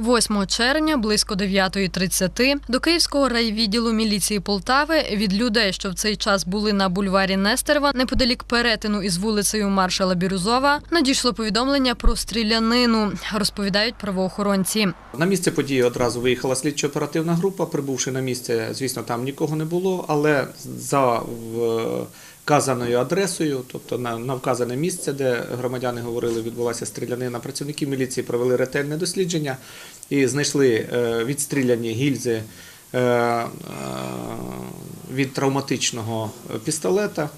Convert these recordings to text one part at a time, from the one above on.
8 червня близько 9.30 до Київського райвідділу міліції Полтави від людей, що в цей час були на бульварі Нестерова, неподалік перетину із вулицею Маршала Бірюзова, надійшло повідомлення про стрілянину, розповідають правоохоронці. На місце події одразу виїхала слідчо-оперативна група. Прибувши на місце, звісно, там нікого не було, але за вказаною адресою, тобто на, на вказане місце, де громадяни говорили, відбулася стрілянина, працівники міліції провели ретельне дослідження і знайшли е, відстріляні гільзи е, е, від травматичного пістолета,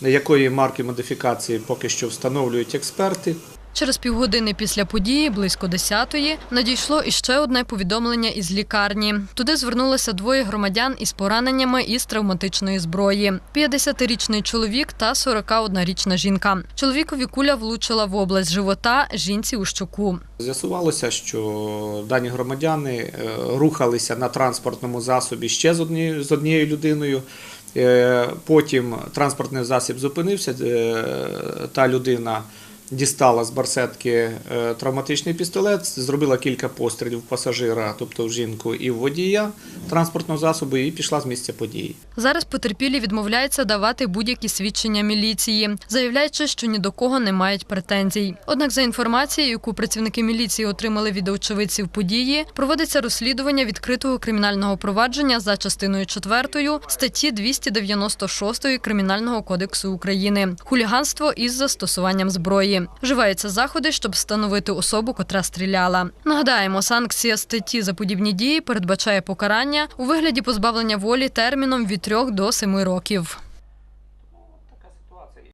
якої марки модифікації поки що встановлюють експерти. Через півгодини після події, близько 10-ї, надійшло іще одне повідомлення із лікарні. Туди звернулося двоє громадян із пораненнями із травматичної зброї: 50-річний чоловік та 41-річна жінка. Чоловікові куля влучила в область живота, жінці у щоку. З'ясувалося, що дані громадяни е, рухалися на транспортному засобі ще з однією, з однією людиною. Е, Потім транспортний засіб зупинився. е, Та людина дістала з барсетки е, травматичний пістолет, зробила кілька пострілів пасажира, тобто в жінку, і в водія транспортного засобу, і пішла з місця події. Зараз потерпілі відмовляються давати будь-які свідчення міліції, заявляючи, що ні до кого не мають претензій. Однак, за інформацією, яку працівники міліції отримали від очевидців події, проводиться розслідування відкритого кримінального провадження за частиною 4 статті 296 Кримінального кодексу України хуліганство із застосуванням зброї. Вживаються заходи, щоб встановити особу, котра стріляла. Нагадаємо, санкція статті за подібні дії передбачає покарання у вигляді позбавлення волі терміном від 3 до 7 років.